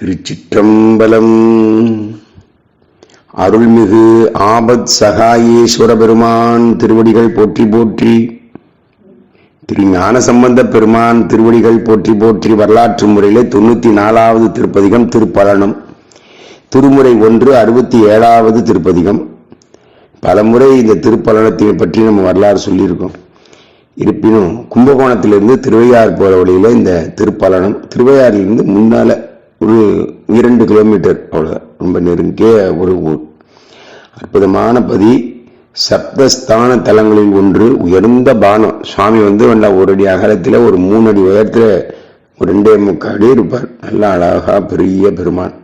திருச்சிற்றம்பலம். அருள்மிகு ஆபத் சகாயேஸ்வர பெருமான் திருவடிகள் போற்றி போற்றி திரு ஞானசம்பந்த பெருமான் திருவடிகள் போற்றி போற்றி வரலாற்று முறையிலே தொண்ணூற்றி நாலாவது திருப்பதிகம் திருப்பலனம். திருமுறை ஒன்று அறுபத்தி ஏழாவது திருப்பதிகம். பலமுறை இந்த திருப்பலனத்தை பற்றி நம்ம வரலாறு சொல்லியிருக்கோம். இருப்பினும் கும்பகோணத்திலிருந்து திருவையார் போகிற வழியில் இந்த திருப்பலனம் திருவையாறிலிருந்து முன்னால ஒரு இரண்டு கிலோமீட்டர் அவ்வளோ ரொம்ப நெருங்கிய ஒரு ஊர். அற்புதமான பதி சப்தஸ்தான தலங்களில் ஒன்று உயர்ந்த பானம். சுவாமி வந்து நல்லா ஒரு அடி அகலத்தில் ஒரு மூணு அடி உயரத்தில் ரெண்டே முக்கால் அடி இருப்பார். நல்ல அழகாக பெரிய பெருமான்.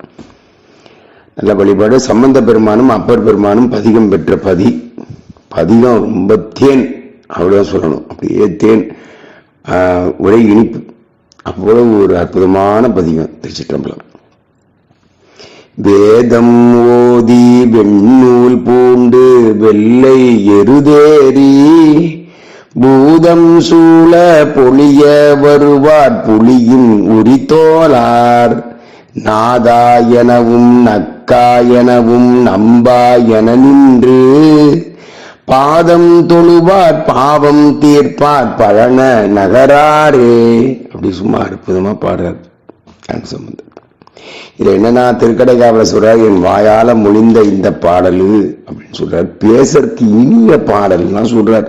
நல்ல வழிபாடு. சம்பந்த பெருமானும் அப்பர் பெருமானும் பதிகம் பெற்ற பதி. பதிகம் ரொம்ப தேன் அவ்வளோதான் சொல்லணும். அப்படியே தேன். ஆஹ், ஒரே இனிப்பு. அவ்வளவு ஒரு அற்புதமான பதிவு திருச்சிற்றம்பலம். வேதம் ஓதி வெண்ணூல் பூண்டு வெள்ளை எருதேறி பூதம் சூழ பொழிய வருவார் புலியின் உரித்தோலார் எனவும் நம்பா என நின்று பாதம் தொழுவார் பாவம் தீர்ப்பார் பழன நகராரே. அப்படி சும்மா அற்புதமாக பாடுறார். கண் சம்பந்தர் இதில் என்னன்னா திருக்கடைக்காவல சொல்றார் என் வாயால் மொழிந்த இந்த பாடல் அப்படின்னு சொல்றார். பேசுறதுக்கு இனிய பாடல்லாம் சொல்றார்.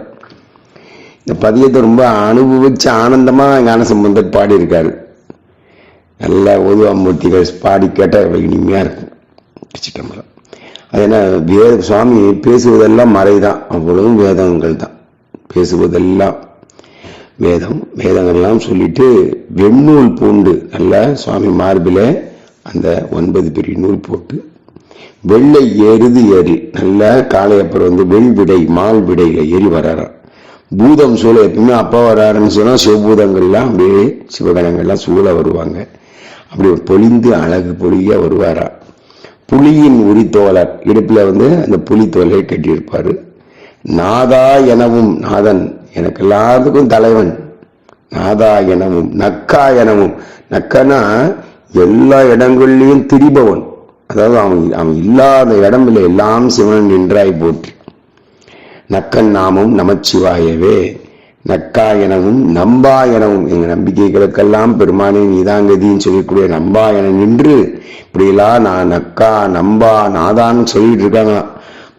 இந்த பதியத்தை ரொம்ப அனுபவிச்சு ஆனந்தமாக ஞான சம்பந்தர் பாடியிருக்காரு. நல்ல ஓதுவாமூர்த்திகள் பாடி கேட்டால் இனிமையாக இருக்கும். சிற்றம்பலம் அது என்ன வேத சுவாமி பேசுவதெல்லாம் மறைதான். அவ்வளவும் வேதங்கள் தான். பேசுவதெல்லாம் வேதம் வேதங்கள்லாம் சொல்லிட்டு வெண்ணூல் பூண்டு நல்ல சுவாமி மார்பில் அந்த ஒன்பது பெரிய நூல் போட்டு வெள்ளை எருது ஏறி நல்ல காலை அப்புறம் வந்து வெள்விடை மால் விடையில் ஏறி வராராம். பூதம் சூழ எப்பவுமே அப்பா வராருன்னு சொன்னால் சிவபூதங்கள்லாம் அப்படியே சிவகணங்கள்லாம் சூழ வருவாங்க. அப்படி ஒரு பொழிந்து அழகு பொழிய வருவாரா புலியின் உரித்தோழர் இடுப்பில் வந்து அந்த புலி கட்டியிருப்பார். நாதா எனவும் நாதன் எனக்கு எல்லாத்துக்கும் தலைவன். நாதா எனவும் நக்கா எனவும். நக்கனா எல்லா இடங்கள்லையும் திரிபவன். அதாவது அவன் அவன் இல்லாத இடமில்லை எல்லாம் சிவன் நின்றாய் போற்றி. நக்கன் நாமும் நமச்சிவாயவே. நக்கா எனவும் நம்பா எனவும். எங்கள் நம்பிக்கைகளுக்கெல்லாம் பெருமானே நீதாங்கதின்னு சொல்லக்கூடிய நம்பா என நின்று இப்படியெல்லாம் நான் நக்கா நம்பா நாதான்னு சொல்லிட்டு இருக்காங்க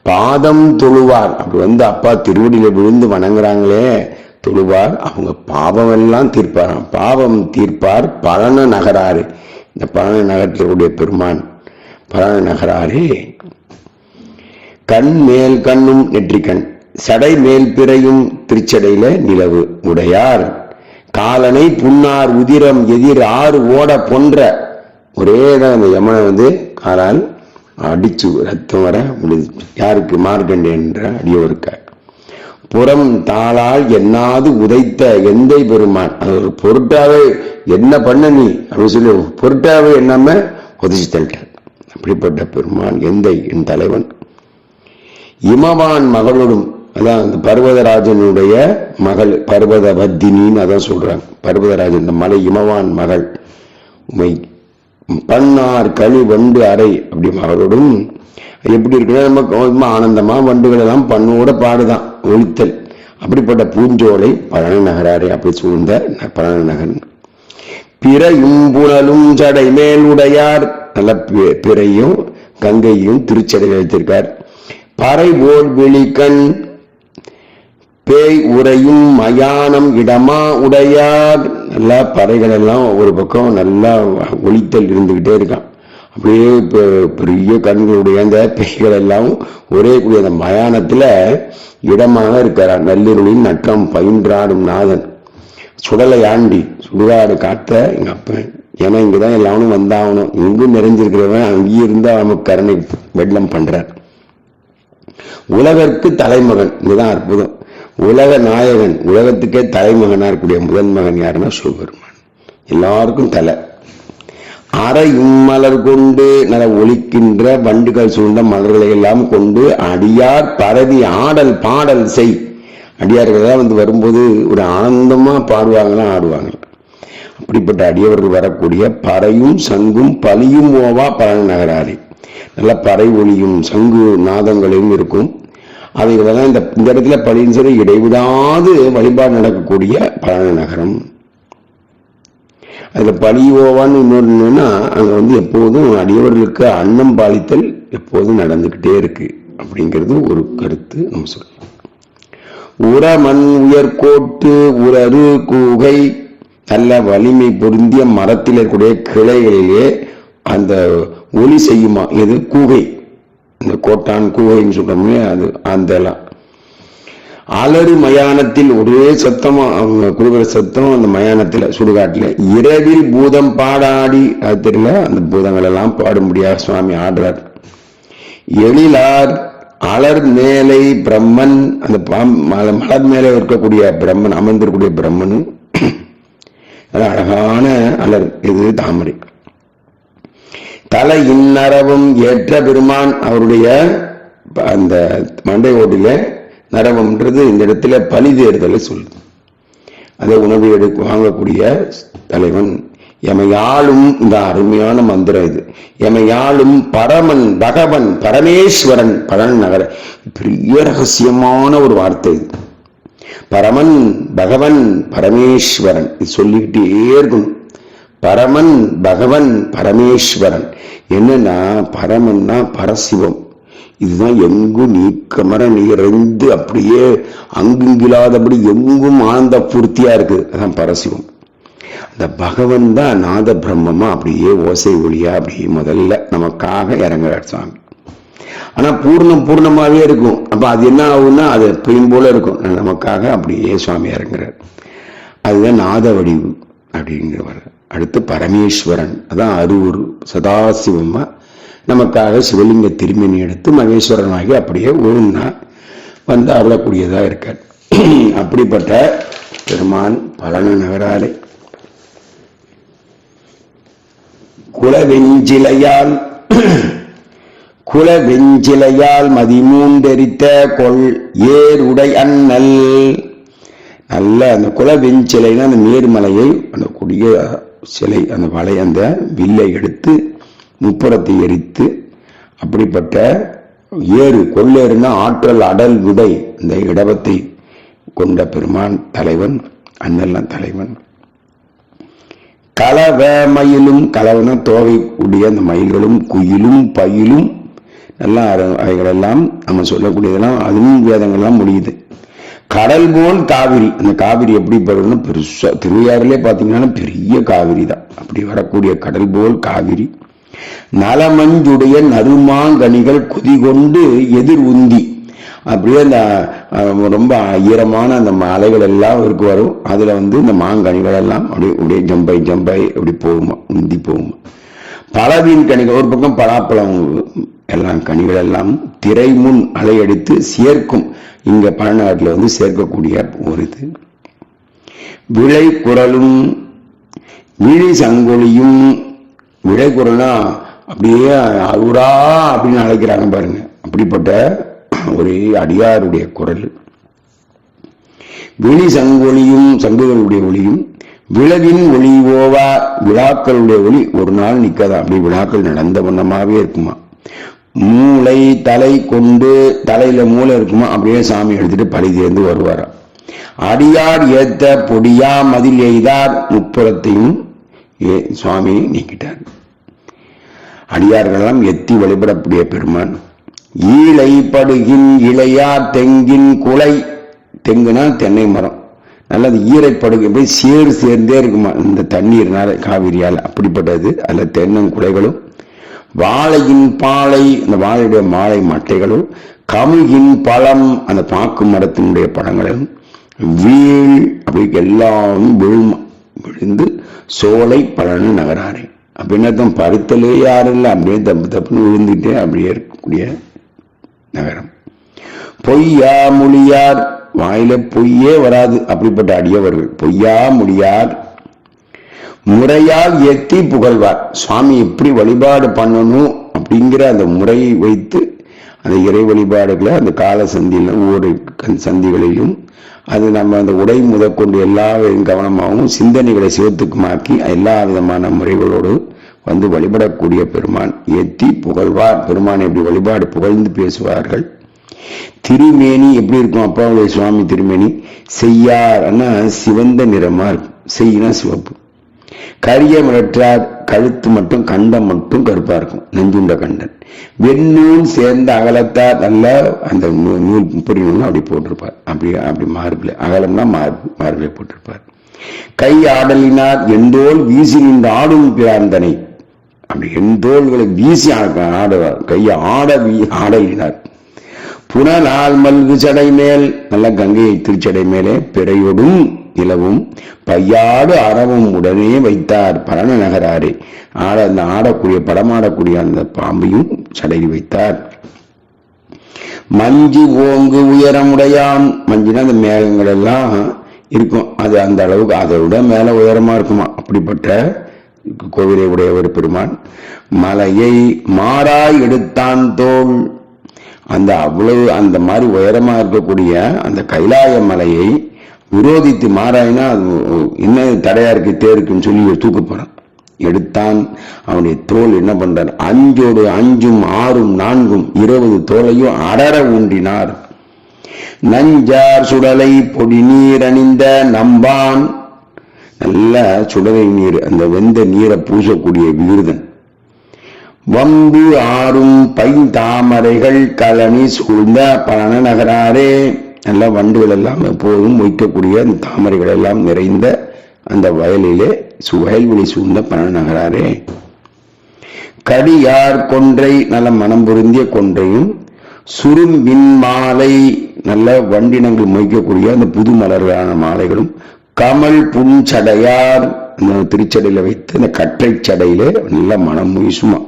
பாதம் தொழுவார். அப்படி வந்து அப்பா திருவடியில விழுந்து வணங்குறாங்களே. தொழுவார். அவங்க பாவம் எல்லாம் தீர்ப்பாராம். பாவம் தீர்ப்பார். பழன நகராறு. இந்த பழன நகரத்தினுடைய பெருமான். பழன நகராறு. கண் மேல் கண்ணும் நெற்றிக்கண் சடை மேல் பிறையும் திருச்சடையில நிலவு உடையார். காலனை புன்னார் உதிரம் எதிர் ஆறு ஓட போன்ற. ஒரே தான் அந்த யமனை வந்து காலால் அடிச்சு ரத்தம் வர முடிஞ்சு யாருக்கு? மார்க்கண்டே என்ற அடியோருக்க. புறம் தாளால் என்னாது உதைத்த எந்தை பெருமான். அது ஒரு பொருட்டாவே என்ன பண்ண நீ? அப்படின்னு சொல்லி பொருட்டாவே எண்ணாம உதச்சி தள்ளிட்டார் அப்படிப்பட்ட பெருமான் எந்தை? என் தலைவன். இமவான் மகளோடும் அதான் அந்த பர்வதராஜனுடைய மகள் பர்வத வத்தினின்னு அதான் சொல்றாங்க. பர்வதராஜன் இந்த மலை இமவான் மகள். உமை பன்னார் களி வண்டு அறை அப்படி மகளோடும் எப்படி இருக்குன்னா நம்ம ஆனந்தமா வண்டுகள் எல்லாம் பண்ணோட பாடுதான் ஒழித்தல். அப்படிப்பட்ட பூஞ்சோலை பழனி நகராரே அப்படி சூழ்ந்த பழனி நகர் பிறையும் புனலும் சடை மேல் உடையார் நல்ல பிறையும் கங்கையும் திருச்சடை வைத்திருக்கார். பறை போல் வெளிக்கண் பேய் உரையும் மயானம் இடமா உடையார். நல்லா பறைகள் எல்லாம் ஒரு பக்கம் நல்லா ஒளித்தல் இருந்துகிட்டே இருக்கான். அப்படியே இப்போ பெரிய கண்களுடைய அந்த பேய்கள் எல்லாம் ஒரே கூடிய அந்த மயானத்துல இடமாக இருக்கிறார் நல்லிருளின் நற்றம் பயின்றாடும் நாதன். சுடலை ஆண்டி சுடுகாடு காத்த எங்க அப்பன். ஏன்னா இங்கதான் எல்லாரும் வந்தாகணும். இங்கும் நிறைஞ்சிருக்கிறவன் அங்கேயே இருந்தா நமக்கு கருணை வெள்ளம் பண்றார். உலகற்கு தலைமகன். இதுதான் அற்புதம். உலக நாயகன் உலகத்துக்கே தலைமகனா இருக்கக்கூடிய முதன் மகன் யாருன்னா சிவபெருமான். எல்லாருக்கும் தலை. அறையும் இம்மலர் கொண்டு நல ஒழிக்கின்ற வண்டுகள் சூழ்ந்த மலர்களை எல்லாம் கொண்டு அடியார் பரவி ஆடல் பாடல் செய். அடியார்கள் எல்லாம் வந்து வரும்போது ஒரு ஆனந்தமா பாடுவாங்களாம் ஆடுவாங்க. அப்படிப்பட்ட அடியவர்கள் வரக்கூடிய பறையும் சங்கும் பலியும் ஓவா பழன நகராரி நல்ல பறை ஒளியும் சங்கு நாதங்களையும் இருக்கும். அவைகளெல்லாம் இந்த இந்த இடத்துல பழின்னு சொல்லி இடைவிடாது வழிபாடு நடக்கக்கூடிய பழன நகரம். அதில் பழி ஓவான்னு இன்னொரு அங்கே வந்து எப்போதும் அடியவர்களுக்கு அன்னம் பாலித்தல் எப்போதும் நடந்துக்கிட்டே இருக்கு. அப்படிங்கிறது ஒரு கருத்து நம்ம சொல்லலாம் உரமண் உயர்கோட்டு உரறு குகை நல்ல வலிமை பொருந்திய மரத்தில் இருக்கக்கூடிய கிளைகளிலே அந்த ஒலி செய்யுமா? எது? கூகை. இந்த கோட்டான் கூகைன்னு சொல்றோமே அது அந்த அலறு மயானத்தில் ஒரே சத்தமும் அவங்க கொடுக்குற சத்தம் அந்த மயானத்தில் சுடுகாட்டில். இரவில் பூதம் பாடாடி அது தெரியல அந்த பூதங்கள் எல்லாம் பாடும்படியா சுவாமி ஆடுறார். எழிலார் அலர் மேலை பிரம்மன் அந்த பாம் மல- மலர் மேலே இருக்கக்கூடிய பிரம்மன் அமர்ந்திருக்கூடிய பிரம்மன். அழகான அலர் இது தாமரை. தலை இந்நரவும் ஏற்ற பெருமான் அவருடைய அந்த மண்டை ஓட்டில நரவம்ன்றது இந்த இடத்துல பலி தேர்தலை சொல்லுது. அதை உணவு எடுக்க வாங்கக்கூடிய தலைவன் எமையாளும் இந்த அருமையான மந்திரம் இது. எமையாளும் பரமன் பகவன் பரமேஸ்வரன் பரன் நகர. பெரிய ரகசியமான ஒரு வார்த்தை இது. பரமன் பகவன் பரமேஸ்வரன். இது சொல்லிக்கிட்டே இருக்கணும். பரமன் பகவன் பரமேஸ்வரன். என்னன்னா பரமன்னா பரசிவம். இதுதான் எங்கும் நீக்கமர நிறைந்து அப்படியே அங்குங்கிலாதபடி எங்கும் ஆனந்த பூர்த்தியா இருக்குது அதான் பரசிவம். அந்த பகவன் தான் நாத பிரம்மமா அப்படியே ஓசை ஒளியா அப்படியே முதல்ல நமக்காக இறங்குறார் சுவாமி ஆனா பூர்ணம் பூர்ணமாவே இருக்கும். அப்ப அது என்ன ஆகும்னா அது எப்பயும் போல இருக்கும். நமக்காக அப்படியே சுவாமி இறங்குறார். அதுதான் நாத வடிவு அப்படிங்கிறவர். அடுத்து பரமேஸ்வரன். அதான் அரூர் சதாசிவமா நமக்காக சிவலிங்க திருமணி எடுத்து மகேஸ்வரனாகி அப்படியே ஒழுங்கா வந்து அருளக்கூடியதா இருக்கார். அப்படிப்பட்ட பெருமான் பழன நகராலை. குலவெஞ்சிலையால் குலவெஞ்சிலையால் மதிமூண்டெரித்த கொள் ஏருடை அண்ணல். நல்ல அந்த குலவெஞ்சிலைன்னா அந்த மேர்மலையை அந்த கொடிய சிலை அந்த வலை அந்த வில்லை எடுத்து முப்புறத்தை எரித்து அப்படிப்பட்ட ஏறு கொள்ளேறுனா ஆற்றல் அடல் விடை இந்த இடவத்தை கொண்ட பெருமான் தலைவன் அண்ணெல்லாம் தலைவன். கலவ மயிலும் கலவன தோகை கூடிய அந்த மயில்களும் குயிலும் பயிலும் எல்லாம் அவைகளெல்லாம் நம்ம சொல்லக்கூடியதெல்லாம் அதுவும் வேதங்கள்லாம் முடியுது. கடல் போல் காவிரி. அந்த காவிரி எப்படி வரும்னா பெருசா திருவையாறுலே பார்த்தீங்கன்னா பெரிய காவிரி தான் அப்படி வரக்கூடிய கடல் போல் காவிரி. நலமஞ்சுடைய நறுமாங்கனிகள் குதிகொண்டு எதிர் உந்தி. அப்படியே அந்த ரொம்ப ஈரமான அந்த மலைகள் எல்லாம் இருக்கு வரும். அதுல வந்து இந்த மாங்கனிகள் எல்லாம் அப்படியே அப்படியே ஜம்பை ஜம்பை அப்படி போகுமா உந்தி போகுமா. பலவின் கனிகள் ஒரு பக்கம் பலாப்பழம் எல்லாம் கனிகள் எல்லாம் திரை முன் அலையடித்து சேர்க்கும். இங்க பழநாட்டில் வந்து சேர்க்கக்கூடிய ஒரு இது. விளை குரலும் விழி சங்கொலியும் விடை குரல்னா அப்படியே அருடா அப்படின்னு அழைக்கிறாங்க பாருங்க. அப்படிப்பட்ட ஒரு அடியாருடைய குரல். விழி சங்கொலியும் சங்குகளுடைய ஒளியும் விளவின் ஒளி ஓவா. விழாக்களுடைய ஒளி ஒரு நாள் நிக்காதா அப்படி விழாக்கள் நடந்த வண்ணமாகவே இருக்குமா? மூளை தலை கொண்டு தலையில மூளை இருக்குமா? அப்படியே சாமி எடுத்துட்டு பழி தேர்ந்து வருவாராம் அடியார் ஏத்த பொடியா மதில் எய்தார் முப்புறத்தையும் ஏ- சுவாமி நீக்கிட்டார். அடியார்களெல்லாம் எத்தி வழிபடக்கூடிய பெருமான். ஈழை படுகின் இளையார் தெங்கின் குலை. தெங்குனா தென்னை மரம். நல்லது ஈரப்படுகை போய் சேர் சேர்ந்தே இருக்குமா? இந்த தண்ணீர்னால காவிரியால் அப்படிப்பட்டது. அதில் தென்னங்குலைகளும் வாழையின் பாலை அந்த வாழையுடைய மாலை மட்டைகளும் கமுகின் பழம் அந்த பாக்கு மரத்தினுடைய பழங்களும் வீழ் அப்படி எல்லாம் விழுமா விழுந்து சோலை பழனு நகராரே அப்படின்னா தான் பருத்தலே யாரும் இல்லை அப்படியே தப்பு தப்புன்னு விழுந்துட்டே அப்படியே இருக்கக்கூடிய நகரம். பொய்யா மொழியார் வாயில பொய்யே வராது. அப்படிப்பட்ட அடியவர்கள். பொய்யா முடியார் முறையால் எத்தி புகழ்வார். சுவாமி எப்படி வழிபாடு பண்ணணும் அப்படிங்கிற அந்த முறையை வைத்து அந்த இறை வழிபாடுகளை அந்த கால சந்தியில ஒவ்வொரு கண் சந்திகளிலும் அது நம்ம அந்த உடை முதற்கொண்டு எல்லா கவனமாகவும் சிந்தனைகளை சிவத்துக்குமாக்கி எல்லா விதமான முறைகளோடு வந்து வழிபடக்கூடிய பெருமான். எத்தி புகழ்வார். பெருமான் எப்படி வழிபாடு புகழ்ந்து பேசுவார்கள். திருமேனி எப்படி இருக்கும் அப்பாவுடைய சுவாமி திருமேனி? செய்யார்னா சிவந்த நிறமா இருக்கும். செய்யினா சிவப்பு. கரிய மிரட்டார் கழுத்து மட்டும் கண்டம் மட்டும் கருப்பா இருக்கும். நெஞ்சுண்ட கண்டன். வெண்ணூல் சேர்ந்த அகலத்தார் நல்ல அந்த நூல் முப்படி அப்படி போட்டிருப்பார். அப்படி அப்படி மார்பில். அகலம்னா மார்பு மார்பிலே போட்டிருப்பார். கை ஆடலினார் எந்தோல் வீசி நின்று ஆடும் பிராந்தனை. அப்படி எந்தோள்களை வீசி ஆட- ஆடுவார் கையை ஆட வீ- ஆடலினார் புனலால் மல்கு சடை மேல் நல்ல கங்கையை திருச்சடை மேலே பிறையொடும் நிலவும் பையாடு அறவும் உடனே வைத்தார் பரண நகராரே. ஆட அந்த ஆடக்கூடிய படமாடக்கூடிய அந்த பாம்பையும் சடையில் வைத்தார். மஞ்சு ஓங்கு உயரமுடையான் மஞ்சுனா அந்த மேகங்கள் எல்லாம் இருக்கும். அது அந்த அளவுக்கு அதை விட மேல உயரமா இருக்குமா? அப்படிப்பட்ட கோவிலை உடைய ஒரு பெருமான். மலையை மாறாய் எடுத்தான் தோல் அந்த அவ்வளவு அந்த மாதிரி உயரமா இருக்கக்கூடிய அந்த கைலாய மலையை விரோதித்து மாறாயினா அது என்ன தடையா இருக்கு தேருக்குன்னு சொல்லி தூக்கு போறான். எடுத்தான் அவனுடைய தோல் என்ன பண்றார்? அஞ்சோடு அஞ்சும் ஆறும் நான்கும் இருபது தோலையும் அடர ஊன்றினார். நஞ்சார் சுடலை பொடி நீர் அணிந்த நம்பான். நல்ல சுடலை நீர் அந்த வெந்த நீரை பூசக்கூடிய விருதன். வம்பு ஆறும் பைந்தாமரைகள் கலனி சூழ்ந்த பழன நகராரே. நல்ல வண்டுகள் எல்லாம் எப்போதும் மொய்க்கக்கூடிய அந்த தாமரைகள் எல்லாம் நிறைந்த அந்த வயலிலே சு- வயல்வெளி சூழ்ந்த பழன நகராரே. கடியார் கொன்றை நல்ல மனம் பொருந்திய கொன்றையும் சுரும்பின் மாலை நல்ல வண்டினங்கள் மொய்க்கக்கூடிய அந்த புது மலர்களான மாலைகளும் கமல் புன் சடையார் திருச்சடையில வைத்து அந்த கற்றை சடையிலே நல்ல மனம் முயசுமா.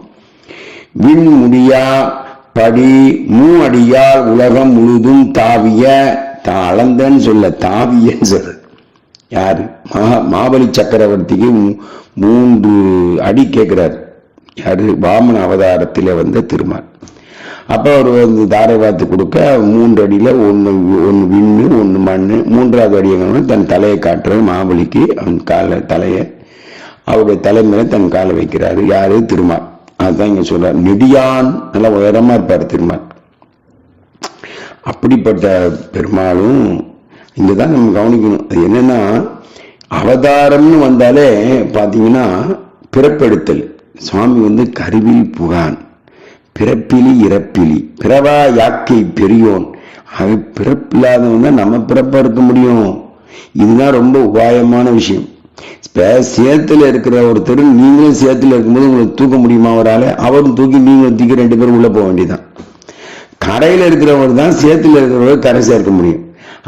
விண்முடியா படி மூ அடியால் உலகம் முழுதும் தாவிய அளந்தன்னு சொல்ல தாவியன்னு சொல்ற யாரு? மகா மாபலி சக்கரவர்த்திக்கு மூ- மூன்று அடி கேட்கிறார் யாரு? வாமன அவதாரத்தில் வந்த திருமால். அப்ப அவர் வந்து தாரை பார்த்து கொடுக்க மூன்று அடியில ஒன்னு ஒன்னு விண்ணு ஒன்னு மண் மூன்றாவது அடி தன் தலையை காட்டுற மாபலிக்கு அவன் காலை தலையை அவருடைய தலைமையில தன் காலை வைக்கிறாரு. யாரு? திருமால். அதுதான் இங்க சொல்றார். நெடியான் நல்லா உயரமா இருப்பார் திருமால். அப்படிப்பட்ட பெருமாளும் இங்கதான் நம்ம கவனிக்கணும். அது என்னன்னா அவதாரம்னு வந்தாலே பாத்தீங்கன்னா பிறப்பெடுத்தல். சுவாமி வந்து கருவில் புகான். பிறப்பிலி இறப்பிலி. பிறவா யாக்கை பெரியோன். ஆக பிறப்பில்லாதவன் தான் நம்ம பிறப்பா இருக்க முடியும். இதுதான் ரொம்ப உபாயமான விஷயம். சேத்துல இருக்கிற ஒருத்தர் நீங்களும் சேத்துல இருக்கும்போது உங்களுக்கு தூக்க முடியுமா அவரால? அவரும் தூக்கி நீங்களும் தூக்கி ரெண்டு பேரும் உள்ள போக வேண்டியதான் கரையில இருக்கிறவர் தான் சேத்துல இருக்கிறவர் கரை சேர்க்க முடியும்.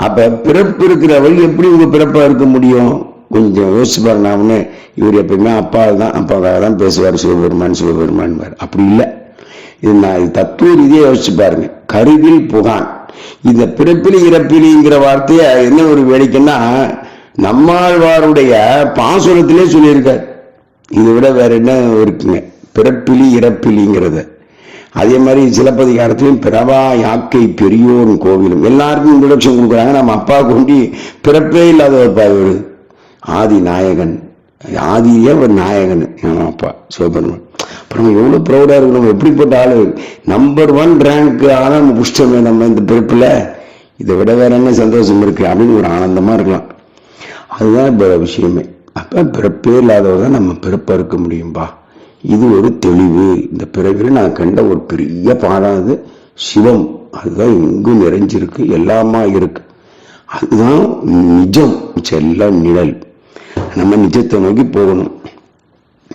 அப்ப பிறப்பு இருக்கிறவர் எப்படி உங்க பிறப்பா இருக்க முடியும்? கொஞ்சம் யோசிச்சு பாருங்க இவர் எப்பயுமே அப்பா தான். அப்பாவுக்காக தான் பேசுவார். சிவபெருமான் சிவபெருமான் அப்படி இல்லை. இது நான் இது தத்துவ ரீதியாக யோசிச்சு பாருங்க. கருவில் புகான். இந்த பிறப்பிலி இறப்பிலிங்கிற வார்த்தைய என்ன ஒரு வேடிக்கைன்னா நம்மாழ்வாருடைய பாசுரத்திலே சொல்லியிருக்கார். இதை விட வேற என்ன இருக்குங்க? பிறப்பிலி இறப்பிலிங்கிறத. அதே மாதிரி சிலப்பதிகாரத்திலையும் பிறவா யாக்கை பெரியோன் கோவிலும் எல்லாருக்கும் இன்ட்ரடக்ஷன் கொடுக்குறாங்க. நம்ம அப்பா கொண்டு பிறப்பே இல்லாதவர்ப்பா ஒரு ஆதி நாயகன். ஆதியே ஒரு நாயகன். என் அப்பா சிவபெருமான். அப்புறம் எவ்வளோ ப்ரௌடாக இருக்கு. நம்ம எப்படிப்பட்ட ஆளு? நம்பர் ஒன் ரேங்க் ஆனால் நம்ம புஷ்டமே நம்ம இந்த பிறப்பில். இதை விட வேற என்ன சந்தோஷம் இருக்கு? அப்படின்னு ஒரு ஆனந்தமாக இருக்கலாம். அதுதான் இப்போ விஷயமே. அப்போ பிறப்பே இல்லாதவர் தான் நம்ம பிறப்பாக இருக்க முடியும்பா? இது ஒரு தெளிவு. இந்த பிறவில நான் கண்ட ஒரு பெரிய பாடம் அது. சிவம். அதுதான் எங்கும் நிறைஞ்சிருக்கு. எல்லாமா இருக்கு. அதுதான் நிஜம். எல்லாம் நிழல். நம்ம நிஜத்தை நோக்கி போகணும்.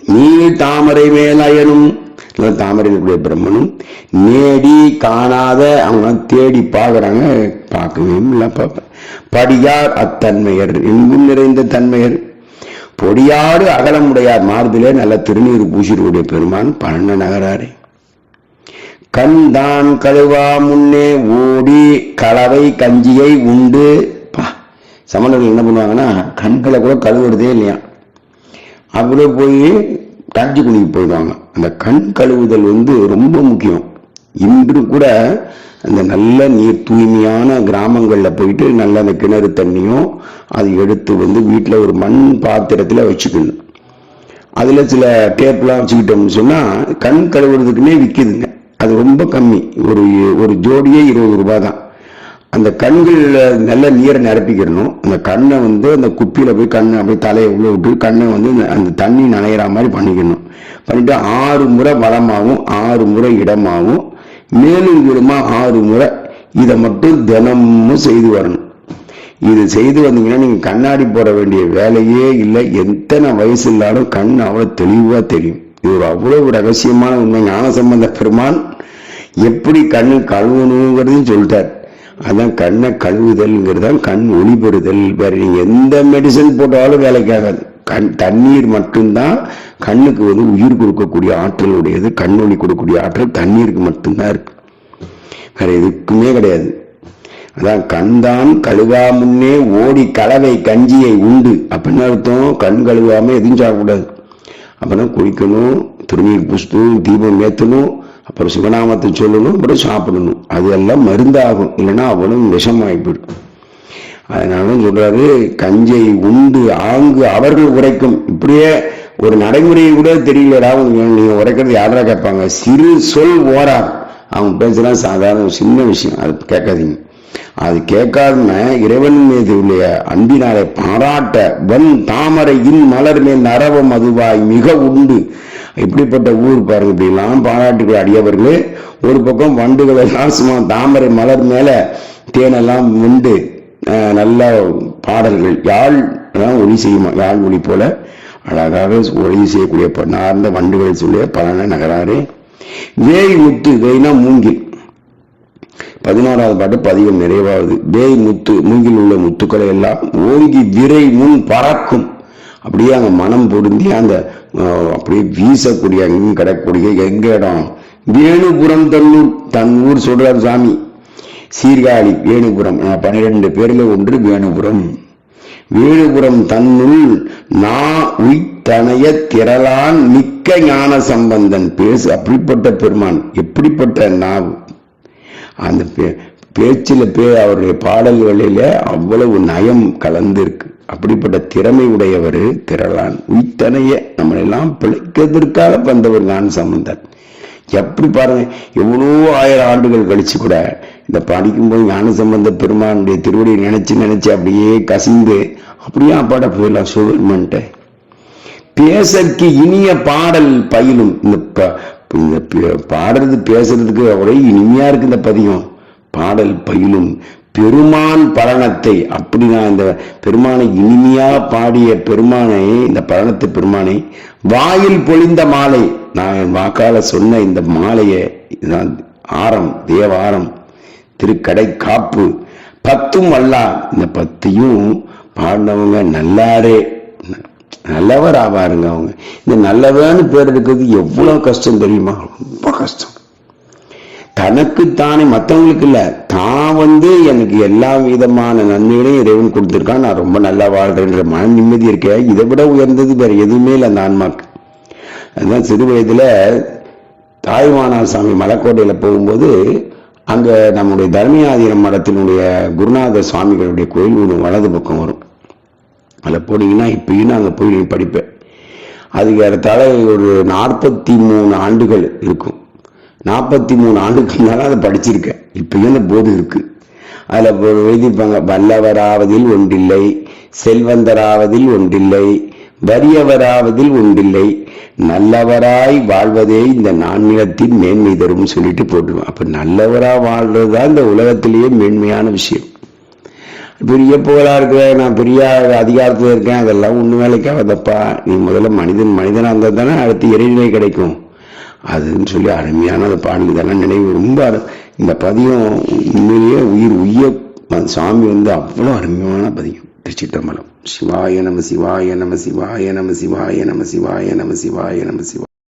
நீள் தாமரை மேலயனும் தாமரை தாமரையினுடைய பிரம்மனும் நேடி காணாத அவங்க தேடி பார்க்கறாங்க. பார்க்கவே இல்லை பார்ப்பேன் படியார் அத்தன்மையர். எங்கும் நிறைந்த தன்மையர். பொடியாடு அகலமுடையார் மார்பிலே நல்ல திருநீர் பூசிருடைய பெருமான் பன்னெண்டு நகராரே. கண் தான் கழுவா முன்னே ஓடி கலவை கஞ்சியை உண்டு. சமணர்கள் என்ன பண்ணுவாங்கன்னா கண்களை கூட கழுவுறதே இல்லையா? அப்படியே போய் கஞ்சி குடிக்கு போயிடுவாங்க. அந்த கண் கழுவுதல் வந்து ரொம்ப முக்கியம். இன்று கூட அந்த நல்ல நீர் தூய்மையான கிராமங்களில் போயிட்டு நல்ல அந்த கிணறு தண்ணியும் அதை எடுத்து வந்து வீட்டில் ஒரு மண் பாத்திரத்தில் வச்சுக்கணும். அதில் சில டேப்லாம் வச்சுக்கிட்டோம்னு சொன்னால் கண் கழுவுறதுக்குன்னே விற்கிதுங்க அது ரொம்ப கம்மி. ஒரு ஒரு ஜோடியே இருபது ரூபா தான். அந்த கண்களில் நல்ல நீரை நிரப்பிக்கிடணும் அந்த கண்ணை வந்து அந்த குப்பியில் போய் கண்ணை அப்படியே தலையை உள்ள விட்டு கண்ணை வந்து அந்த தண்ணி நனையிற மாதிரி பண்ணிக்கணும். பண்ணிட்டு ஆறு முறை வளமாகவும் ஆறு முறை இடமாகவும் மேலும் கீழுமா ஆறு முறை. இதை மட்டும் தினமும் செய்து வரணும். இது செய்து வந்தீங்கன்னா நீங்க கண்ணாடி போட வேண்டிய வேலையே இல்லை. எத்தனை வயசு இல்லாலும் கண் அவ்வளவு தெளிவா தெரியும். இது ஒரு அவ்வளவு ரகசியமான உண்மை. ஞான சம்பந்த பெருமான் எப்படி கண்ணு கழுவணுங்கிறதையும் சொல்லிட்டார். அதான் கண்ணை கழுவுதல்ங்கிறது தான் கண் ஒளிபெறுதல். வேற நீங்க எந்த மெடிசன் போட்டாலும் வேலைக்காகாது. கண் தண்ணீர் மட்டும்தான் கண்ணுக்கு வந்து உயிர் கொடுக்கக்கூடிய ஆற்றல் உடையது கண்ணொளி கொடுக்கக்கூடிய ஆற்றல் தண்ணீருக்கு மட்டும்தான் இருக்கு. வேற எதுக்குமே கிடையாது. அதான் கண்தான் கழுவா முன்னே ஓடி கலவை கஞ்சியை உண்டு. அப்படின்னு அர்த்தம். கண் கழுவாம எதுவும் சாப்பிடக்கூடாது. அப்புறம் குளிக்கணும் திருநீர் பூசணும் தீபம் ஏற்றணும் அப்புறம் சிவநாமத்தை சொல்லணும் அப்புறம் சாப்பிடணும். அது எல்லாம் மருந்தாகும். இல்லைன்னா அவ்வளவு விஷமாகி போயிடும். அதனால சொல்றாரு கஞ்சை உண்டு ஆங்கு அவர்கள் உரைக்கும். இப்படியே ஒரு நடைமுறையை கூட தெரியலடா உனக்கு நீங்க உரைக்கிறது யாரா கேட்பாங்க? சிறு சொல் ஓரார். அவங்க பேசுறது சாதாரண சின்ன விஷயம். அது கேட்காதீங்க. அது கேட்காம இறைவன் மீது உள்ள அன்பினாலே பாராட்ட வன் தாமரையின் மலர் மேல் நரவம் அதுவாய் மிக உண்டு. இப்படிப்பட்ட ஊர் பாருங்க இப்படிலாம் பாராட்டுக்குள்ள அடியவர்கள். ஒரு பக்கம் வண்டுகள் எல்லாம் சும்மா தாமரை மலர் மேல தேனெல்லாம் உண்டு. நல்ல பாடல்கள். யாழ் அதான் ஒளி செய்யுமா? யாழ் ஒளி போல அழகாக ஒளி செய்யக்கூடிய நார்ந்த வண்டுகள் சொல்லிய பலன நகராறு. வேய் முத்து வேய்னா மூங்கில். பதினோராவது பாட்டு பதிகம் நிறைவாகுது. வேய் முத்து மூங்கில் உள்ள முத்துக்களை எல்லாம் ஓங்கி விரை முன் பறக்கும். அப்படியே அங்க மனம் பொருந்தி அந்த அப்படியே வீசக்கூடிய அங்கேயும் கிடக்கக்கூடிய எங்க இடம்? வேணுபுரம் தன்னூர் தன் ஊர் சொல்றார் சாமி. சீர்காழி வேணுபுரம் அஹ், பன்னிரண்டு பேர்ல ஒன்று வேணுபுரம். வேணுபுரம் தன்னுள் நா உய்தனைய திரளான் மிக்க ஞான சம்பந்தன் பேசு அப்படிப்பட்ட பெருமான் எப்படிப்பட்ட நாவு அந்த பே- பேச்சில பே அவருடைய பாடல்களில அவ்வளவு நயம் கலந்திருக்கு. அப்படிப்பட்ட திறமை உடையவர் திரளான். உய்தனைய நம்மளெல்லாம் பிழைக்கிறதற்காக வந்தவர் ஞான சம்பந்தன் எப்படி பாருங்க எவ்வளோ ஆயிரம் ஆண்டுகள் கழிச்சு கூட இந்த படிக்கும்போது ஞான சம்பந்த பெருமானுடைய திருவடியை நினைச்சு நினைச்சு அப்படியே கசிந்து அப்படியே அப்பாட போயிடலாம் சிவபெருமான்ட்ட பேசற்கு இனிய பாடல் பயிலும். இந்த ப- இந்த பாடுறது பேசுறதுக்கு ஒரே இனிமையா இருக்கு இந்த பதியம் பாடல் பயிலும். பெருமான் பரணத்தை அப்படி நான் இந்த பெருமானை இனிமையா பாடிய பெருமானை இந்த பரணத்து பெருமானை வாயில் பொழிந்த மாலை. நான் என் வாக்கால சொன்ன இந்த மாலையை இதுதான் ஆரம் தேவாரம். திருக்கடை காப்பு பத்தும் அல்லா இந்த பத்தையும் பாடினவங்க நல்லாரே. நல்லவர் ஆவாருங்க அவங்க. இந்த நல்லவன்னு பேர் எடுக்கிறது எவ்வளவு கஷ்டம் தெரியுமா? ரொம்ப கஷ்டம். தனக்குத்தானே மற்றவங்களுக்கு இல்லை. தான் வந்து எனக்கு எல்லா விதமான நன்மைகளையும் இறைவன் கொடுத்துருக்கான். நான் ரொம்ப நல்லா வாழ்கிறேன்ற மன நிம்மதி இருக்கேன் இதை விட உயர்ந்தது வேற எதுவுமே இல்லை அந்த ஆன்மாக்கு. அதுதான் சிறு வயதுல தாய்மானார் சாமி மலைக்கோட்டையில போகும்போது அங்க நம்முடைய தர்மியாதீனம் மடத்தினுடைய குருநாதர் சுவாமிகளுடைய கோயில் ஒன்று வலது பக்கம் வரும். அதில் போனீங்கன்னா இப்பயும் நான் அங்கே போய் நீ படிப்பேன். அதுக்கு ஏறத்தாழ ஒரு நாற்பத்தி மூணு ஆண்டுகள் இருக்கும். நாற்பத்தி மூணு ஆண்டுக்கு மேலே அதை படிச்சிருக்கேன். இப்பயும் அந்த போது இருக்கு. அதில் எழுதியிருப்பாங்க வல்லவராவதில் ஒன்றில்லை செல்வந்தராவதில் ஒன்றில்லை வறியவராவதில் உண்டில்லை. நல்லவராய் வாழ்வதே இந்த நான்மிலத்தின் மேன்மை தரும் சொல்லிட்டு போட்டுருவோம் அப்ப நல்லவரா வாழ்றது தான் இந்த உலகத்திலேயே மேன்மையான விஷயம். பெரிய புகழா இருக்கிற நான் பெரிய அதிகாரத்தில் இருக்கேன் அதெல்லாம் ஒன்று வேலைக்கு ஆகாதப்பா. நீ முதல்ல மனிதன் மனிதனாக இருந்தால் தானே அடுத்து இறைநிலை கிடைக்கும். அதுன்னு சொல்லி அருமையான அந்த பாடல் இதெல்லாம் நினைவு ரொம்ப அரு- இந்த பதியம் உண்மையிலேயே உயிர் உய்ய சாமி வந்து அவ்வளோ அருமையான பதியம் திருச்சிட்டம்பலம் சிவாய நம சிவாய நம சிவாய நம சிவாய நம சிவாய நம சிவாய நம சிவாய